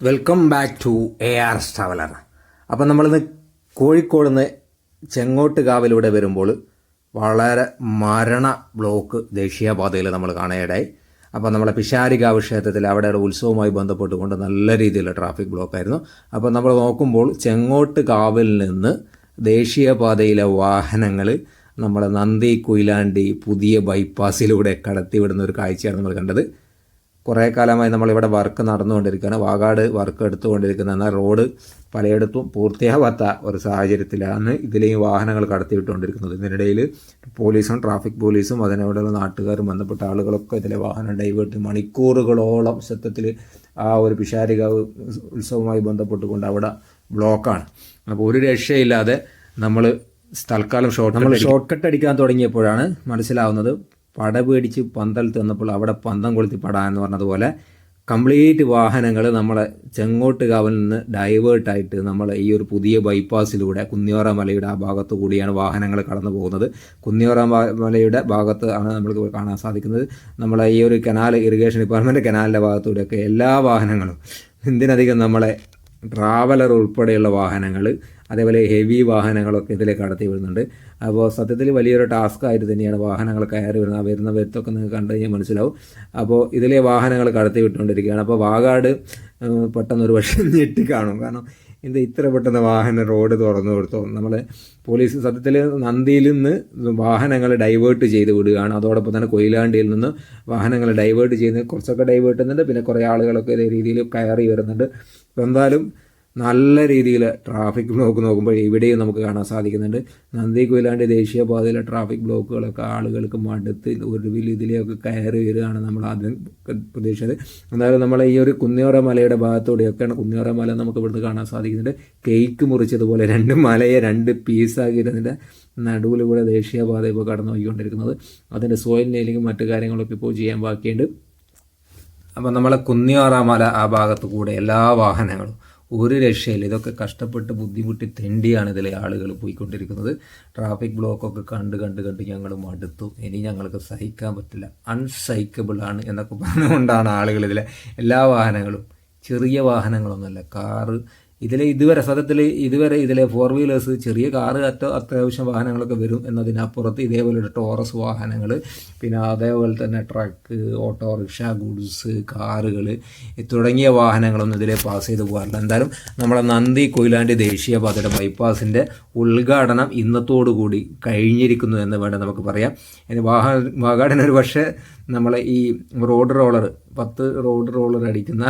Welcome back to A R traveller അപ്പം നമ്മളിന്ന് കോഴിക്കോട് നിന്ന് ചെങ്ങോട്ടുകാവിലൂടെ വരുമ്പോൾ വളരെ മരണ ബ്ലോക്ക് ദേശീയപാതയിൽ നമ്മൾ കാണാനിടയായി അപ്പോൾ നമ്മളെ പിഷാരികാവ് ക്ഷേത്രത്തിൽ അവിടെയുള്ള ഉത്സവവുമായി ബന്ധപ്പെട്ടുകൊണ്ട് നല്ല രീതിയിലുള്ള ട്രാഫിക് ബ്ലോക്ക് ആയിരുന്നു. അപ്പോൾ നമ്മൾ നോക്കുമ്പോൾ ചെങ്ങോട്ട് കാവിൽ നിന്ന് ദേശീയപാതയിലെ വാഹനങ്ങൾ നമ്മളെ നന്ദി കുയിലാണ്ടി പുതിയ ബൈപ്പാസിലൂടെ കടത്തിവിടുന്ന ഒരു കാഴ്ചയാണ് നമ്മൾ കണ്ടത്. കുറേ കാലമായി നമ്മളിവിടെ വർക്ക് നടന്നുകൊണ്ടിരിക്കുകയാണ്. വാഗാട് വർക്ക് എടുത്തുകൊണ്ടിരിക്കുന്ന എന്നാൽ റോഡ് പലയിടത്തും പൂർത്തിയാവാത്ത ഒരു സാഹചര്യത്തിലാണ് ഇതിലെയും വാഹനങ്ങൾ കടത്തിവിട്ടുകൊണ്ടിരിക്കുന്നത്. ഇതിനിടയിൽ പോലീസും ട്രാഫിക് പോലീസും അതിനോടുള്ള നാട്ടുകാരും ബന്ധപ്പെട്ട ആളുകളൊക്കെ ഇതിലെ വാഹനം ഡൈവേർട്ട് മണിക്കൂറുകളോളം സത്യത്തിൽ ആ ഒരു പിഷാരികാവ് ഉത്സവവുമായി ബന്ധപ്പെട്ടുകൊണ്ട് അവിടെ ബ്ലോക്കാണ്. അപ്പോൾ ഒരു രക്ഷയില്ലാതെ നമ്മൾ തൽക്കാലം ഷോർട്ട് നമ്മൾ ഷോർട്ട് കട്ട് അടിക്കാൻ തുടങ്ങിയപ്പോഴാണ് മനസ്സിലാവുന്നത് പട പേടിച്ച് പന്തൽ തന്നപ്പോൾ അവിടെ പന്തം കൊളുത്തി പടാൻ എന്ന് പറഞ്ഞതുപോലെ കംപ്ലീറ്റ് വാഹനങ്ങൾ നമ്മളെ ചെങ്ങോട്ടുകാവിൽ നിന്ന് ഡൈവേർട്ടായിട്ട് നമ്മൾ ഈ ഒരു പുതിയ ബൈപ്പാസിലൂടെ കുന്നിയോറ മലയുടെ ആ ഭാഗത്തു കൂടിയാണ് വാഹനങ്ങൾ കടന്നു പോകുന്നത്. കുന്നിയോറ മലയുടെ ഭാഗത്ത് ആണ് നമ്മൾക്ക് കാണാൻ സാധിക്കുന്നത്. നമ്മളെ ഈ ഒരു കനാൽ ഇറിഗേഷൻ ഡിപ്പാർട്ട്മെന്റ് കനാലിന്റെ ഭാഗത്തൂടെയൊക്കെ എല്ലാ വാഹനങ്ങളും. എന്തിനധികം നമ്മളെ ട്രാവലർ ഉൾപ്പെടെയുള്ള വാഹനങ്ങൾ അതേപോലെ ഹെവി വാഹനങ്ങളൊക്കെ ഇതിലേക്ക് കടത്തി വരുന്നുണ്ട് അപ്പോൾ സത്യത്തിൽ വലിയൊരു ടാസ്ക് ആയിട്ട് തന്നെയാണ് വാഹനങ്ങൾ കയറി വരുന്നത് വരുന്ന വരുത്തൊക്കെ നിങ്ങൾക്ക് കണ്ടു കഴിഞ്ഞാൽ മനസ്സിലാവും. അപ്പോൾ ഇതിലെ വാഹനങ്ങൾ കടത്തി വിട്ടുകൊണ്ടിരിക്കുകയാണ്. അപ്പോൾ വാഗാട് പെട്ടെന്ന് ഒരു പക്ഷേ ഞെട്ടി കാണും. കാരണം ഇത് ഇത്ര പെട്ടെന്ന് വാഹനം റോഡ് തുറന്നു കൊടുത്തു? നമ്മൾ പോലീസ് സത്യത്തിൽ നന്ദിയിൽ നിന്ന് വാഹനങ്ങൾ ഡൈവേർട്ട് ചെയ്ത് വിടുകയാണ്. അതോടൊപ്പം തന്നെ കൊയിലാണ്ടിയിൽ നിന്ന് വാഹനങ്ങൾ ഡൈവേർട്ട് ചെയ്യുന്നത് കുറച്ചൊക്കെ ഡൈവേർട്ട് ചെയ്യുന്നുണ്ട്. പിന്നെ കുറേ ആളുകളൊക്കെ ഇതേ രീതിയിൽ കയറി വരുന്നുണ്ട്. എന്തായാലും നല്ല രീതിയിൽ ട്രാഫിക് ബ്ലോക്ക് നോക്കുമ്പോൾ ഇവിടെയും നമുക്ക് കാണാൻ സാധിക്കുന്നുണ്ട്. നന്ദി കൊയിലാണ്ട് ദേശീയപാതയിലെ ട്രാഫിക് ബ്ലോക്കുകളൊക്കെ ആളുകൾക്ക് മടുത്ത് ഒടുവിൽ ഇതിലെയൊക്കെ കയറി വരികയാണ് നമ്മൾ ആദ്യം പ്രതീക്ഷിച്ചത്. എന്നാലും നമ്മൾ ഈ ഒരു കുന്നിയോറ മലയുടെ ഭാഗത്തൂടെയൊക്കെയാണ് കുന്നിയോറ മല നമുക്ക് ഇവിടുന്ന് കാണാൻ സാധിക്കുന്നുണ്ട്. കേക്ക് മുറിച്ചതുപോലെ രണ്ട് മലയെ രണ്ട് പീസാക്കിയിരുന്നതിന്റെ നടുവിലൂടെ ദേശീയപാത ഇപ്പോൾ കടന്നു പോയിക്കൊണ്ടിരിക്കുന്നത് അതിന്റെ സോയിൽ നെയിലിങ്ങും മറ്റു കാര്യങ്ങളൊക്കെ ഇപ്പോൾ ചെയ്യാൻ ബാക്കിയുണ്ട്. അപ്പം നമ്മളെ കുന്നിയോറ മല ആ ഭാഗത്ത് കൂടെ എല്ലാ വാഹനങ്ങളും ഒരു രക്ഷയില്ല. ഇതൊക്കെ കഷ്ടപ്പെട്ട് ബുദ്ധിമുട്ടി തെണ്ടിയാണ് ഇതിലെ ആളുകൾ പോയിക്കൊണ്ടിരിക്കുന്നത്. ട്രാഫിക് ബ്ലോക്കൊക്കെ കണ്ട് കണ്ട് കണ്ട് ഞങ്ങൾ മടുത്തു. ഇനി ഞങ്ങൾക്ക് സഹിക്കാൻ പറ്റില്ല. അൺസൈക്കബിൾ ആണ് എന്നൊക്കെ പറഞ്ഞുകൊണ്ടാണ് ആളുകൾ ഇതിലെ എല്ലാ വാഹനങ്ങളും. ചെറിയ വാഹനങ്ങളൊന്നുമല്ല. കാറ് ഇതിലെ ഇതുവരെ സത്യത്തിൽ ഇതുവരെ ഇതിലെ ഫോർ വീലേഴ്സ് ചെറിയ കാറ് അറ്റ അത്യാവശ്യം വാഹനങ്ങളൊക്കെ വരും എന്നതിനപ്പുറത്ത് ഇതേപോലെ ടോറസ് വാഹനങ്ങൾ പിന്നെ അതേപോലെ തന്നെ ട്രക്ക് ഓട്ടോറിക്ഷ ഗുഡ്സ് കാറുകൾ തുടങ്ങിയ വാഹനങ്ങളൊന്നും ഇതിലെ പാസ് ചെയ്ത് പോകാറില്ല. എന്തായാലും നമ്മുടെ നന്ദി കൊയിലാണ്ടി ദേശീയപാതയുടെ ബൈപ്പാസിന്റെ ഉദ്ഘാടനം ഇന്നത്തോടുകൂടി കഴിഞ്ഞിരിക്കുന്നു എന്ന് വേണം നമുക്ക് പറയാം. ഇനി വാഹ വാഗാടിന് ഒരു പക്ഷേ നമ്മളെ ഈ റോഡ് റോളർ പത്ത് റോഡ് റോളർ അടിക്കുന്ന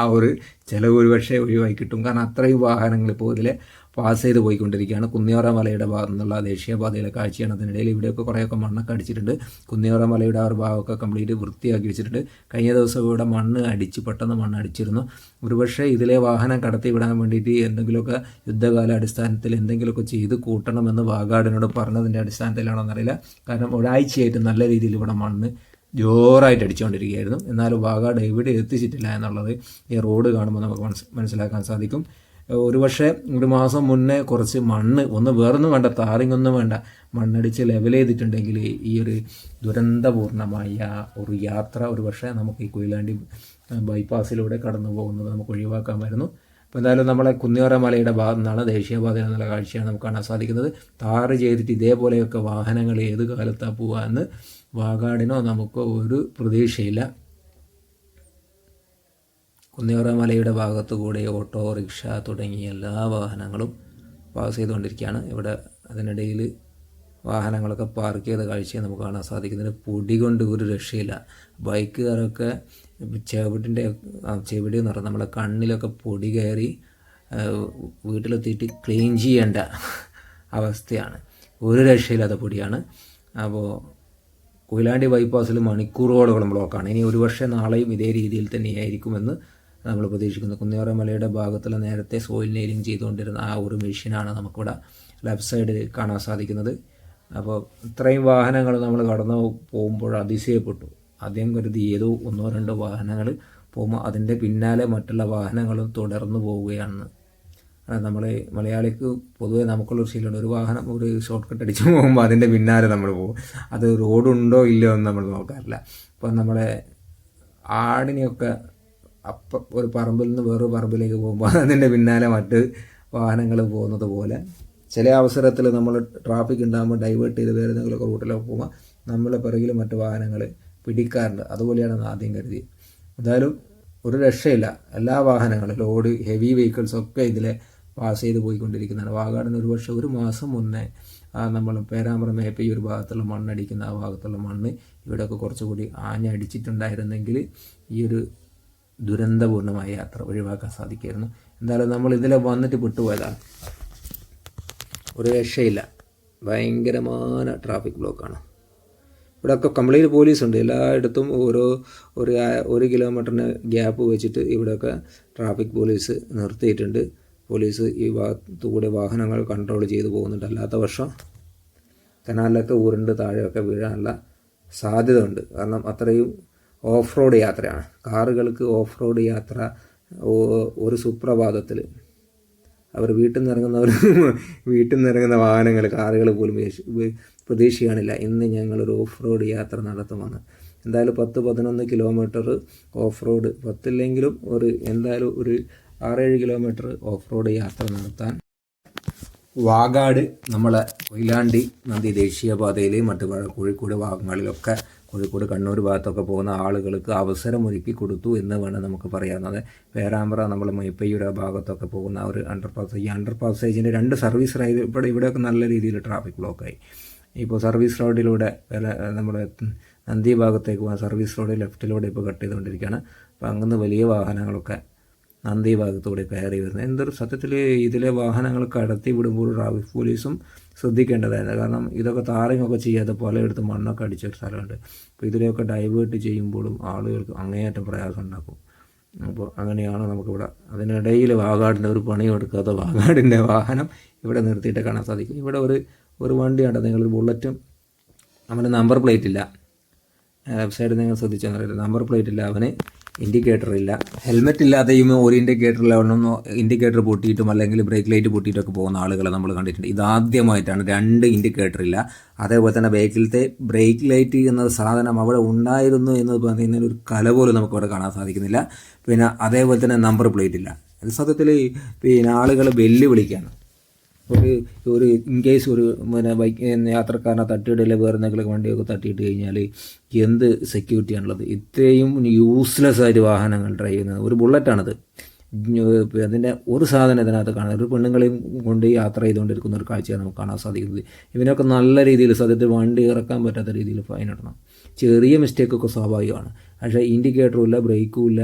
ആ ഒരു ചിലവ് ഒരുപക്ഷെ ഒഴിവായി കിട്ടും. കാരണം അത്രയും വാഹനങ്ങൾ ഇപ്പോൾ ഇതിലെ പാസ് ചെയ്ത് പോയിക്കൊണ്ടിരിക്കുകയാണ്. കുന്നിയോറ മലയുടെ ഭാഗത്തു നിന്നുള്ള ദേശീയപാതയിലെ കാഴ്ചയാണ് അതിനിടയിൽ. ഇവിടെയൊക്കെ കുറേയൊക്കെ മണ്ണൊക്കെ അടിച്ചിട്ടുണ്ട്. കുന്നിയോറ മലയുടെ ആ ഒരു ഭാഗമൊക്കെ കംപ്ലീറ്റ് വൃത്തിയാക്കി വെച്ചിട്ടുണ്ട്. കഴിഞ്ഞ ദിവസം ഇവിടെ മണ്ണ് അടിച്ച് പെട്ടെന്ന് മണ്ണ് അടിച്ചിരുന്നു. ഒരുപക്ഷെ ഇതിലെ വാഹനം കടത്തി വിടാൻ വേണ്ടിയിട്ട് എന്തെങ്കിലുമൊക്കെ യുദ്ധകാല അടിസ്ഥാനത്തിൽ എന്തെങ്കിലുമൊക്കെ ചെയ്ത് കൂട്ടണമെന്ന് വാഗാടിനോട് പറഞ്ഞതിന്റെ അടിസ്ഥാനത്തിലാണോ എന്നറിയില്ല. കാരണം ഒരാഴ്ചയായിട്ട് നല്ല രീതിയിൽ ഇവിടെ മണ്ണ് ജോറായിട്ട് അടിച്ചുകൊണ്ടിരിക്കുകയായിരുന്നു. എന്നാലും വാഗാട് എവിടെ എത്തിച്ചിട്ടില്ല എന്നുള്ളത് ഈ റോഡ് കാണുമ്പോൾ നമുക്ക് മനസ്സിലാക്കാൻ സാധിക്കും. ഒരു ഒരുപക്ഷെ ഒരു മാസം മുന്നേ കുറച്ച് മണ്ണ് ഒന്ന് വേറൊന്നും വേണ്ട താറിങ് ഒന്നും വേണ്ട മണ്ണടിച്ച് ലെവൽ ചെയ്തിട്ടുണ്ടെങ്കിൽ ഈ ഒരു ദുരന്തപൂർണമായ ഒരു യാത്ര ഒരു പക്ഷേ നമുക്ക് ഈ കൊയിലാണ്ടി ബൈപ്പാസിലൂടെ കടന്നു പോകുന്നത് നമുക്ക് ഒഴിവാക്കാമായിരുന്നു. അപ്പോൾ എന്തായാലും നമ്മളെ കുന്നിയോറ മലയുടെ ഭാഗത്തു നിന്നാണ് ദേശീയപാതയിൽ എന്നുള്ള കാഴ്ചയാണ് നമുക്ക് കാണാൻ സാധിക്കുന്നത്. താറ് ചെയ്തിട്ട് ഇതേപോലെയൊക്കെ വാഹനങ്ങൾ ഏത് കാലത്താണ് പോവുക എന്ന് വാഗാടിനോ നമുക്കോ ഒരു പ്രതീക്ഷയില്ല. കുന്നിയോറ മലയുടെ ഭാഗത്തു കൂടെ ഓട്ടോറിക്ഷ തുടങ്ങിയ എല്ലാ വാഹനങ്ങളും പാസ് ചെയ്തുകൊണ്ടിരിക്കുകയാണ്. ഇവിടെ അതിനിടയിൽ വാഹനങ്ങളൊക്കെ പാർക്ക് ചെയ്ത കാഴ്ചയെ നമുക്ക് കാണാൻ സാധിക്കുന്നത് പൊടി കൊണ്ട് ഒരു രക്ഷയില്ല. ബൈക്കുകാരൊക്കെ ചെവിടിന്റെ ചെവിടി എന്ന് പറഞ്ഞാൽ നമ്മളെ കണ്ണിലൊക്കെ പൊടി കയറി വീട്ടിലെത്തിയിട്ട് ക്ലീൻ ചെയ്യേണ്ട അവസ്ഥയാണ്. ഒരു രക്ഷയില്ലാത്ത പൊടിയാണ്. അപ്പോൾ കൊയിലാണ്ടി ബൈപ്പാസിൽ മണിക്കൂറുകളോളം ബ്ലോക്കാണ് ഇനി ഒരു ഒരുപക്ഷെ നാളെയും ഇതേ രീതിയിൽ തന്നെയായിരിക്കുമെന്ന് നമ്മൾ പ്രതീക്ഷിക്കുന്നു. കുന്നിയോറ മലയുടെ ഭാഗത്തുള്ള നേരത്തെ സോയിൽ നെയിലിംഗ് ചെയ്തുകൊണ്ടിരുന്ന ആ ഒരു മെഷീനാണ് നമുക്കിവിടെ ലെഫ്റ്റ് സൈഡിൽ കാണാൻ സാധിക്കുന്നത്. അപ്പോൾ ഇത്രയും വാഹനങ്ങൾ നമ്മൾ കടന്നു പോകുമ്പോൾ അതിശയപ്പെട്ടു. ആദ്യം കരുതി ഏതോ ഒന്നോ രണ്ടോ വാഹനങ്ങൾ പോകുമ്പോൾ അതിന്റെ പിന്നാലെ മറ്റുള്ള വാഹനങ്ങളും തുടർന്നു പോവുകയാണ്. നമ്മൾ മലയാളിക്ക് പൊതുവേ നമുക്കുള്ളൊരു ശീലമുണ്ട്. ഒരു വാഹനം ഒരു ഷോർട്ട് കട്ട് അടിച്ച് പോകുമ്പോൾ അതിന്റെ പിന്നാലെ നമ്മൾ പോകും. അത് റോഡുണ്ടോ ഇല്ലയോ എന്ന് നമ്മൾ നോക്കാറില്ല. ഇപ്പം നമ്മളെ ആടിനെയൊക്കെ അപ്പം ഒരു പറമ്പിൽ നിന്ന് വേറൊരു പറമ്പിലേക്ക് പോകുമ്പോൾ അതിന്റെ പിന്നാലെ മറ്റ് വാഹനങ്ങൾ പോകുന്നത് പോലെ ചില അവസരത്തിൽ നമ്മൾ ട്രാഫിക് ഉണ്ടാകുമ്പോൾ ഡൈവേർട്ട് ചെയ്ത് വേറെ എന്തെങ്കിലുമൊക്കെ റൂട്ടിലൊക്കെ പോകുമ്പോൾ നമ്മളെ പിറകിൽ മറ്റ് വാഹനങ്ങൾ പിടിക്കാറുണ്ട്. അതുപോലെയാണ് ആദ്യം കരുതി എന്തായാലും ഒരു രക്ഷയില്ല. എല്ലാ വാഹനങ്ങളും ലോഡ് ഹെവി വെഹിക്കിൾസ് ഒക്കെ ഇതിലെ പാസ് ചെയ്ത് പോയിക്കൊണ്ടിരിക്കുന്നതാണ്. വാഗാടിന് ഒരു പക്ഷേ ഒരു മാസം മുന്നേ നമ്മൾ പേരാമ്പ്ര മേപ്പ ഈ ഒരു ഭാഗത്തുള്ള മണ്ണടിക്കുന്ന ആ ഭാഗത്തുള്ള മണ്ണ് ഇവിടെയൊക്കെ കുറച്ചുകൂടി ആഞ്ഞടിച്ചിട്ടുണ്ടായിരുന്നെങ്കിൽ ഈ ഒരു ദുരന്തപൂർണമായ യാത്ര ഒഴിവാക്കാൻ സാധിക്കുമായിരുന്നു. എന്തായാലും നമ്മൾ ഇതിലെ വന്നിട്ട് വിട്ടുപോയതാണ് ഒരു രക്ഷയില്ല. ഭയങ്കരമായ ട്രാഫിക് ബ്ലോക്കാണ് ഇവിടെയൊക്കെ കംപ്ലീറ്റ് പോലീസ് ഉണ്ട്. എല്ലായിടത്തും ഓരോ ഒരു ഒരു കിലോമീറ്ററിന് ഗ്യാപ്പ് വെച്ചിട്ട് ഇവിടെയൊക്കെ ട്രാഫിക് പോലീസ് നിർത്തിയിട്ടുണ്ട്. പോലീസ് ഈ ഭാഗത്തുകൂടെ വാഹനങ്ങൾ കൺട്രോൾ ചെയ്ത് പോകുന്നുണ്ട്. അല്ലാത്ത പക്ഷം കനാലിലൊക്കെ ഉരുണ്ട് താഴെയൊക്കെ വീഴാനുള്ള സാധ്യത ഉണ്ട് കാരണം അത്രയും ഓഫ് റോഡ് യാത്രയാണ്. കാറുകൾക്ക് ഓഫ് റോഡ് യാത്ര ഒരു സുപ്രഭാതത്തിൽ അവർ വീട്ടിൽ നിന്ന് ഇറങ്ങുന്നവർ വീട്ടിൽ നിന്ന് ഇറങ്ങുന്ന വാഹനങ്ങൾ കാറുകൾ പോലും പ്രതീക്ഷിക്കാനില്ല. ഇന്ന് ഒരു ഓഫ് റോഡ് യാത്ര നടത്തുവാണ്. എന്തായാലും പത്ത് പതിനൊന്ന് കിലോമീറ്റർ ഓഫ് റോഡ് പത്തില്ലെങ്കിലും ഒരു എന്തായാലും ഒരു ആറേഴ് കിലോമീറ്റർ ഓഫ് റോഡ് യാത്ര നടത്താൻ വാഗാട് നമ്മളെ കൊയിലാണ്ടി നദി ദേശീയപാതയിൽ മറ്റു കോഴിക്കോട് ഭാഗങ്ങളിലൊക്കെ കോഴിക്കോട് കണ്ണൂർ ഭാഗത്തൊക്കെ പോകുന്ന ആളുകൾക്ക് അവസരമൊരുക്കി കൊടുത്തു എന്ന് വേണം നമുക്ക് പറയാവുന്നത്. പേരാമ്പ്ര നമ്മൾ മൈപ്പയ്യൂര ഭാഗത്തൊക്കെ പോകുന്ന ഒരു അണ്ടർ പാസ് ഈ അണ്ടർ പാസേജിന്റെ രണ്ട് സർവീസ് റൈഡ് ഇവിടെ ഇവിടെയൊക്കെ നല്ല രീതിയിൽ ട്രാഫിക് ബ്ലോക്കായി ഇപ്പോൾ സർവീസ് റോഡിലൂടെ നമ്മുടെ നന്ദി ഭാഗത്തേക്ക് പോകാൻ സർവീസ് റോഡ് ലെഫ്റ്റിലൂടെ ഇപ്പോൾ കട്ട് ചെയ്തുകൊണ്ടിരിക്കുകയാണ്. അപ്പോൾ അങ്ങനെ വലിയ വാഹനങ്ങളൊക്കെ നന്ദി ഭാഗത്തൂടെ കയറി വരുന്നത്. എന്തൊരു സത്യത്തിൽ ഇതിലെ വാഹനങ്ങൾ കടത്തി വിടുമ്പോൾ ട്രാഫിക് പോലീസും ശ്രദ്ധിക്കേണ്ടതായിരുന്നു. കാരണം ഇതൊക്കെ താറിങ്ങൊക്കെ ചെയ്യാതെ പലയിടത്തും മണ്ണൊക്കെ അടിച്ച ഒരു സ്ഥലമുണ്ട്. അപ്പോൾ ഇതിലെയൊക്കെ ഡൈവേർട്ട് ചെയ്യുമ്പോഴും ആളുകൾക്ക് അങ്ങേയറ്റം പ്രയാസം ഉണ്ടാക്കും. അപ്പോൾ അങ്ങനെയാണ് നമുക്കിവിടെ അതിനിടയിൽ വാഗാടിന്റെ ഒരു പണി എടുക്കാത്ത വാഗാടിന്റെ വാഹനം ഇവിടെ നിർത്തിയിട്ട് കാണാൻ സാധിക്കും. ഇവിടെ ഒരു ഒരു വണ്ടിയുണ്ട് നിങ്ങളൊരു ബുള്ളറ്റും അവന്റെ നമ്പർ പ്ലേറ്റ് ഇല്ല വെബ്സൈറ്റ് നിങ്ങൾ ശ്രദ്ധിച്ചാൽ അറിയില്ല നമ്പർ പ്ലേറ്റ് ഇല്ല അവന്. ഇൻഡിക്കേറ്റർ ഇല്ല ഹെൽമെറ്റ് ഇല്ലാതെയും ഒരു ഇൻഡിക്കേറ്ററിൽ ഒന്നും ഇൻഡിക്കേറ്റർ പൊട്ടിയിട്ടും അല്ലെങ്കിൽ ബ്രേക്ക് ലൈറ്റ് പൊട്ടിയിട്ടൊക്കെ പോകുന്ന ആളുകളെ നമ്മൾ കണ്ടിട്ടുണ്ട്. ഇതാദ്യമായിട്ടാണ് രണ്ട് ഇൻഡിക്കേറ്റർ ഇല്ല. അതേപോലെ തന്നെ ബൈക്കിലത്തെ ബ്രേക്ക് ലൈറ്റ് എന്ന സാധനം അവിടെ ഉണ്ടായിരുന്നു എന്ന് പറയുന്നതിന് ഒരു കല പോലും നമുക്ക് അവിടെ കാണാൻ സാധിക്കുന്നില്ല. പിന്നെ അതേപോലെ തന്നെ നമ്പർ പ്ലേറ്റ് ഇല്ല. സത്യത്തിൽ പിന്നെ ആളുകൾ വെല്ലുവിളിക്കുകയാണ് ഒരു ഒരു ഇൻ കേസ് ഒരു പിന്നെ ബൈക്ക് യാത്രക്കാരനെ തട്ടിയിടില്ല വേറെ എന്തെങ്കിലും വണ്ടിയൊക്കെ തട്ടിയിട്ട് കഴിഞ്ഞാൽ എന്ത് സെക്യൂരിറ്റിയാണുള്ളത് ഇത്രയും യൂസ്ലെസ് ആയിട്ട് വാഹനങ്ങൾ ഡ്രൈവ് ചെയ്യുന്നത്. ഒരു ബുള്ളറ്റാണത് അതിന്റെ ഒരു സാധനം ഇതിനകത്ത് കാണാൻ ഒരു പെണ്ണുങ്ങളെയും കൊണ്ട് യാത്ര ചെയ്തുകൊണ്ടിരിക്കുന്ന ഒരു കാഴ്ചയാണ് നമുക്ക് കാണാൻ സാധിക്കുന്നത്. ഇവനൊക്കെ നല്ല രീതിയിൽ സത്യത്തിൽ വണ്ടി ഇറക്കാൻ പറ്റാത്ത രീതിയിൽ ഫൈൻ ഇടണം. ചെറിയ മിസ്റ്റേക്കൊക്കെ സ്വാഭാവികമാണ്. പക്ഷേ ഇൻഡിക്കേറ്ററും ഇല്ല ബ്രേക്കും ഇല്ല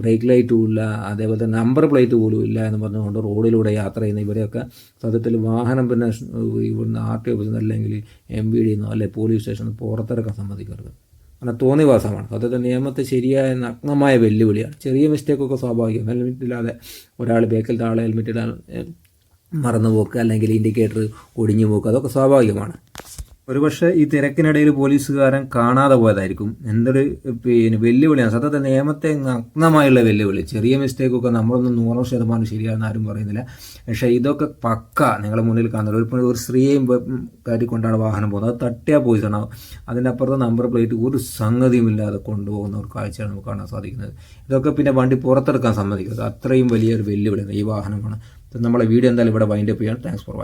ബ്രേക്ക് ലൈറ്റും ഇല്ല അതേപോലെ തന്നെ നമ്പർ പ്ലേറ്റ് പോലും ഇല്ല എന്ന് പറഞ്ഞുകൊണ്ട് റോഡിലൂടെ യാത്ര ചെയ്യുന്ന ഇവരെയൊക്കെ സത്യത്തിൽ വാഹനം പിന്നെ ഇവിടുന്ന് ആർ ടി ഓഫീസിൽ നിന്ന് അല്ലെങ്കിൽ എം ബി ഡിന്നോ അല്ലെ പോലീസ് സ്റ്റേഷനിൽ പുറത്തിറക്കാൻ സമ്മതിക്കരുത്. അങ്ങനെ തോന്നിവാസമാണ്. അതായത് നിയമത്തെ ശരിയായ നഗ്നമായ വെല്ലുവിളിയാണ്. ചെറിയ മിസ്റ്റേക്കൊക്കെ സ്വാഭാവികം. ഹെൽമെറ്റ് ഇല്ലാതെ ഒരാൾ ബേക്കിൽ താളെ ഹെൽമെറ്റ് ഇടാൻ മറന്നു പോക്ക് അല്ലെങ്കിൽ ഇൻഡിക്കേറ്റർ ഒടിഞ്ഞു പോക്ക് അതൊക്കെ സ്വാഭാവികമാണ്. ഒരുപക്ഷെ ഈ തിരക്കിനിടയിൽ പോലീസുകാരൻ കാണാതെ പോയതായിരിക്കും. എന്തൊരു പിന്നെ വെല്ലുവിളിയാണ്. സത്യത്തെ നിയമത്തെ നഗ്നമായുള്ള വെല്ലുവിളി. ചെറിയ മിസ്റ്റേക്കൊക്കെ നമ്മളൊന്നും നൂറ് ശതമാനം ശരിയാണെന്ന് ആരും പറയുന്നില്ല. പക്ഷേ ഇതൊക്കെ പക്ക നിങ്ങളുടെ മുന്നിൽ കാണുന്നത്. ഒരു ഒരു സ്ത്രീയെയും കയറ്റിക്കൊണ്ടാണ് വാഹനം പോകുന്നത്. അത് തട്ടിയാൽ പോയിട്ടാണ് അതിന്റെ നമ്പർ പ്ലേറ്റ് ഒരു സംഗതിയും ഇല്ലാതെ കൊണ്ടുപോകുന്ന ഒരു കാഴ്ചയാണ് നമുക്ക് കാണാൻ സാധിക്കുന്നത്. ഇതൊക്കെ പിന്നെ വണ്ടി പുറത്തെടുക്കാൻ സമ്മതിക്കുന്നത് അത്രയും വലിയൊരു വെല്ലുവിളിയാണ് ഈ വാഹനമാണ്. നമ്മളെ വീഡിയോ എന്തായാലും ഇവിടെ വൈൻഡപ്പ് ചെയ്യാൻ. Thanks for watching